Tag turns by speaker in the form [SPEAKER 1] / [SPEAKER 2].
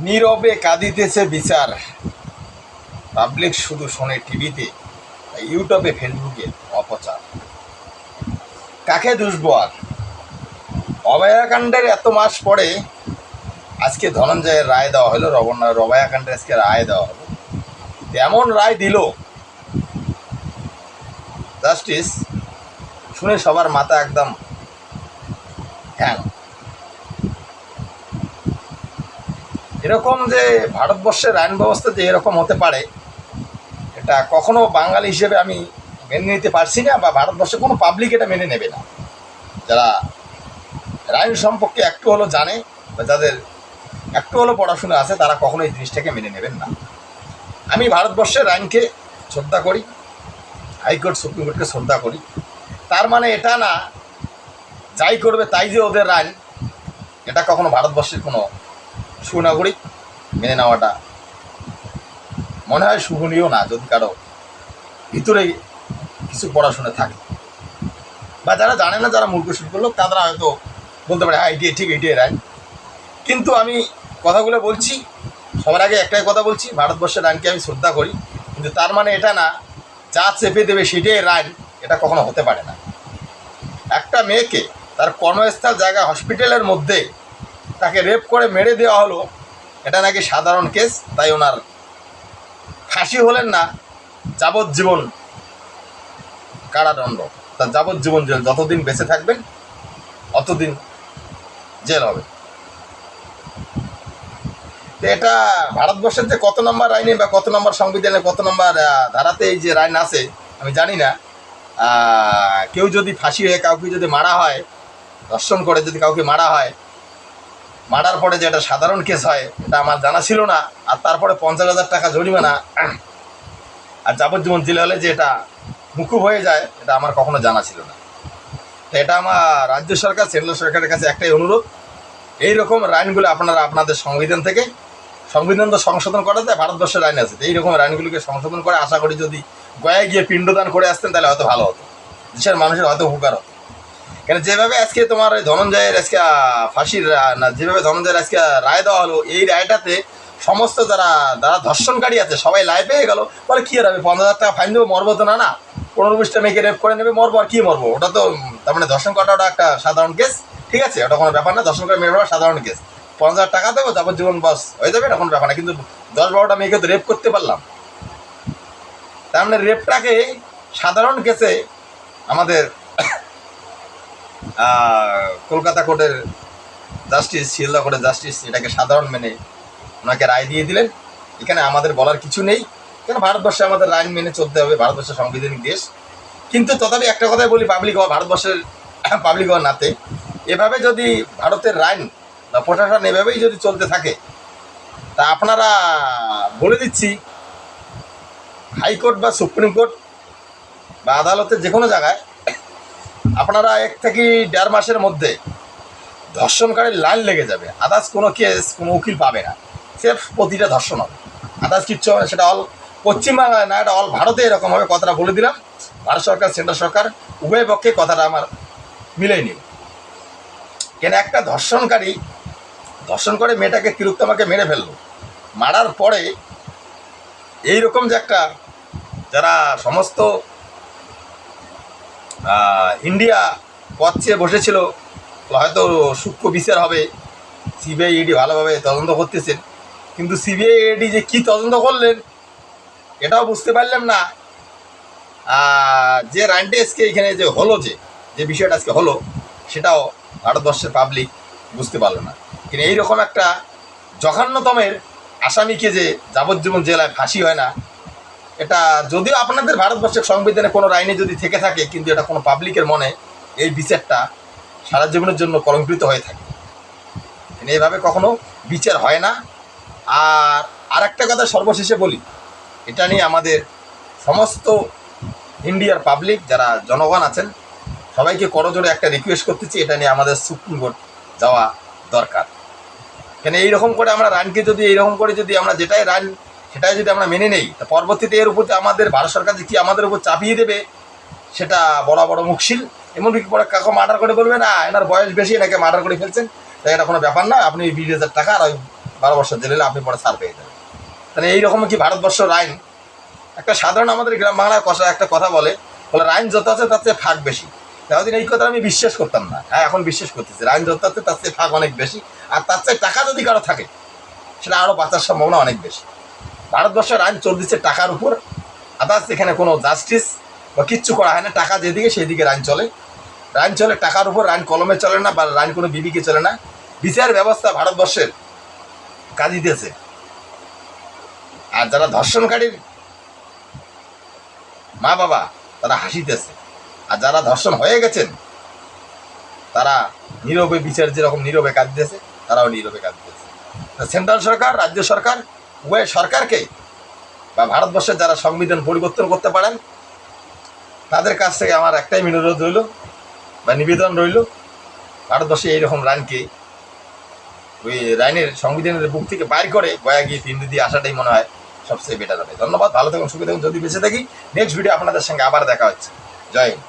[SPEAKER 1] নীরবে কাঁদিতেছে বিচার। পাবলিক শুধু শোনে টিভিতে ইউটিউবে, ফেসবুকে অপচার। কাকে দুষবো আর অভয়াকাণ্ডের এত মাস পরে আজকে ধনঞ্জয়ের রায় দেওয়া হলো রবণ অভয়াকাণ্ডের আজকে রায় দেওয়া হলো। তেমন রায় দিল। জাস্টিস, শুনে সবার মাথা একদম হ্যাঁ। এরকম যে ভারতবর্ষের আইন ব্যবস্থা যে এরকম হতে পারে, এটা কখনো বাঙালি হিসেবে আমি মেনে নিতে পারছি না বা ভারতবর্ষে কোনো পাবলিক এটা মেনে নেবে না। যারা আইন সম্পর্কে একটু হলো জানে বা যাদের একটু হলো পড়াশোনা আছে, তারা কখনো এই জিনিসটাকে মেনে নেবেন না। আমি ভারতবর্ষের আইনকে শ্রদ্ধা করি, হাইকোর্ট, সুপ্রিম কোর্টকে শ্রদ্ধা করি। তার মানে এটা না, যাই করবে তাই যে ওদের আইন, এটা কখনো ভারতবর্ষের কোনো সুনাগরিক মেনে নেওয়াটা মনে হয় শুভনীয় না, যদি কারও ভিতরে কিছু পড়াশোনা থাকে। বা যারা জানে না যারা মূর্খ শুরু করল তারা হয়তো বলতে পারে হ্যাঁ এটি ঠিক এটি আইন কিন্তু আমি কথাগুলো বলছি, সবার আগে একটাই কথা বলছি, ভারতবর্ষের আইনকে আমি শ্রদ্ধা করি, কিন্তু তার মানে এটা না, যা চেপে দেবে সেটাই আইন এটা কখনো হতে পারে না। একটা মেয়েকে তার কর্মস্থল জায়গা হসপিটালের মধ্যে তাকে রেপ করে মেরে দেওয়া হলো, এটা নাকি সাধারণ কেস তাই ওনার ফাঁসি হলেন না, যাবজ্জীবন কারাদণ্ড। তার যাবজ্জীবন জেল, যতদিন বেঁচে থাকবেন, অতদিন জেল হবে। এটা ভারতবর্ষের যে কত নম্বর আইনে বা কত নম্বর সংবিধানে কত নম্বর ধারাতে এই যে আইন আছে, আমি জানি না। কেউ যদি ফাঁসি হয়ে কাউকে যদি মারা হয়, ধর্ষণ করে যদি কাউকে মারা হয় মারার পরে যেটা সাধারণ কেস হয়, এটা আমার জানা ছিল না, আর তারপরে পঞ্চাশ হাজার টাকা জরিমানা। আর যাবজ্জীবন জেলে হলে যে এটা মুকুব হয়ে যায়, এটা আমার কখনো জানা ছিল না। এটা আমার রাজ্য সরকার সেন্ট্রাল সরকারের কাছে একটাই অনুরোধ। এই রকম আইনগুলো আপনারা আপনাদের সংবিধান থেকে, সংবিধান তো সংশোধন করাতে ভারতবর্ষের আইন আছে। এই রকম আইনগুলোকে সংশোধন করে আশা করি যদি গয়ায় গিয়ে পিণ্ডদান করে আসতেন, তাহলে হয়তো ভালো হতো। দেশের মানুষের হয়তো উপকার হতো। কেন যেভাবে আজকে তোমার ধনঞ্জয়ের আজকে ফাঁসির না, যেভাবে ধনঞ্জয়ের আজকে রায় দেওয়া হলো, এই রায়টাতে সমস্ত যারা যারা ধর্ষণকারী আছে, সবাই লাইভ পেয়ে গেল। বলে, কী হবে পঞ্চাশ হাজার টাকা ফাইন দেবো, মরবো তো না না। পনেরো বিশটা মেয়েকে রেপ করে নেবে, মরবো আর কী মরবো? ওটা তো তার মানে ধর্ষণ করাটা ওটা একটা সাধারণ কেস ঠিক আছে? ওটা কোনো ব্যাপার না ধর্ষণ করে মেয়ে সাধারণ কেস পঞ্চাশ হাজার টাকা দেবো, তারপর জীবন বাস হয়ে যাবে এটা কোনো ব্যাপার না। কিন্তু দশ বারোটা মেয়েকে তো রেপ করতে পারলাম। তার মানে রেপটাকে সাধারণ কেসে আমাদের কলকাতা কোর্টের জাস্টিস শিলদা কোর্টের জাস্টিস এটাকে সাধারণ মেনে ওনাকে রায় দিয়ে দিলেন। এখানে আমাদের বলার কিছু নেই। কেন? ভারতবর্ষে আমাদের আইন মেনে চলতে হবে ভারতবর্ষের সাংবিধানিক দেশ। কিন্তু তথাপি একটা কথাই বলি পাবলিক হওয়া ভারতবর্ষের পাবলিক হওয়ার নাতে, এভাবে যদি ভারতের আইন বা প্রশাসন এভাবেই যদি চলতে থাকে, তা আপনারা বলে দিচ্ছি, হাইকোর্ট বা সুপ্রিম কোর্ট বা আদালতের যে কোনো জায়গায় আপনারা এক থেকে দেড় মাসের মধ্যে ধর্ষণকারীর লাইন লেগে যাবে। আদার্স কোনো কেস কোনো উকিল পাবে না। সেফ প্রতিটা ধর্ষণ হবে। আদার্স কিচ্ছু হবে সেটা অল পশ্চিমবাংলায় না, এটা অল ভারতে এরকম হবে, কথাটা বলে দিলাম। ভারত সরকার সেন্ট্রাল সরকার, উভয় পক্ষে কথাটা আমার মিলেই নিল। কেন একটা ধর্ষণকারী, ধর্ষণ করে মেয়েটাকে তিরুক্তমাকে মেরে ফেলল। মারার পরে এই রকম যে একটা যারা সমস্ত ইন্ডিয়া পথ চেয়ে বসেছিল। হয়তো সূক্ষ্ম বিচার হবে। সিবিআই ইডি ভালোভাবে তদন্ত করতেছেন। কিন্তু সিবিআই ইডি যে কী তদন্ত করলেন, এটাও বুঝতে পারলাম না। যে রানটি আজকে এখানে যে হলো যে যে বিষয়টা আজকে হলো, সেটাও ভারতবর্ষের পাবলিক বুঝতে পারল না। কিন্তু এইরকম একটা জঘন্যতমের আসামিকে যে যাবজ্জীবন জেলায় ফাঁসি হয় না এটা যদিও আপনাদের ভারতবর্ষের সংবিধানে কোনো আইনে যদি থেকে থাকে, কিন্তু এটা কোনো পাবলিকের মনে এই বিচারটা সারা জীবনের জন্য কলঙ্কৃত হয়ে থাকে। কিন্তু এইভাবে কখনো বিচার হয় না। আর আরেকটা কথা সর্বশেষে বলি, এটা নিয়ে আমাদের সমস্ত ইন্ডিয়ার পাবলিক যারা জনগণ আছেন, সবাইকে করজোড়ে একটা রিকোয়েস্ট করতেছি, এটা নিয়ে আমাদের সুপ্রিম কোর্ট যাওয়া দরকার। কেন এইরকম করে আমরা রানকে যদি, এইরকম করে যদি আমরা যেটাই রান সেটাই যদি আমরা মেনে নেই, তা পরবর্তীতে এর উপর আমাদের ভারত সরকার যে কি আমাদের উপর চাপিয়ে দেবে, সেটা বড় বড় মুখশিল। এমনকি পরে কাকু মার্ডার করে বলবে, না, এনার বয়স বেশি, এনাকে মার্ডার করে ফেলছেন। তাই এটা কোনো ব্যাপার না, আপনি বিশ হাজার টাকা আর ওই বারো বছর জেলে আপনি পরে ছাড় পেয়ে যাবেন। তাহলে এইরকম কি ভারতবর্ষের আইন একটা সাধারণ আমাদের গ্রাম বাংলায় কষা একটা কথা বলে বলে রাইন যত আছে তার চেয়ে ফাঁক বেশি। এতদিন এই কথা আমি বিশ্বাস করতাম না। হ্যাঁ এখন বিশ্বাস করতেছি আইন যত আছে তার চেয়ে ফাঁক অনেক বেশি। আর তার চেয়ে টাকা যদি কারও থাকে, সেটা আরও বাঁচার সম্ভাবনা অনেক বেশি। ভারতবর্ষের আইন চলতেছে টাকার উপর। আদার্স এখানে কোনো জাস্টিস বা কিচ্ছু করা হয় না। টাকা যেদিকে সেদিকে আইন চলে। আইন চলে টাকার উপর আইন কলমে চলে না বা আইন কোনো বিবিকে চলে না। বিচার ব্যবস্থা ভারতবর্ষের কাজই দিয়েছে। আর যারা ধর্ষণকারীর মা বাবা তারা হাসিতেছে। আর যারা ধর্ষণ হয়ে গেছেন, তারা নীরবে বিচার যেরকম নীরবে কাজ দিয়েছে, তারাও নীরবে কাজ দিয়েছে। সেন্ট্রাল সরকার, রাজ্য সরকার উভয় সরকারকে বা ভারতবর্ষের যারা সংবিধান পরিবর্তন করতে পারেন, তাদের কাছ থেকে আমার একটাই অনুরোধ রইল বা নিবেদন রইল, ভারতবর্ষে এইরকম রানকে ওই রাইনের সংবিধানের বুক থেকে বাইর করে গয়া গিয়ে তিন দিয়ে আসাটাই মনে হয় সবচেয়ে বেটার হবে। ধন্যবাদ, ভালো থাকুন থাকুন, যদি বেঁচে থাকি নেক্সট ভিডিও আপনাদের সঙ্গে আবার দেখা হচ্ছে। জয় হিন্দ।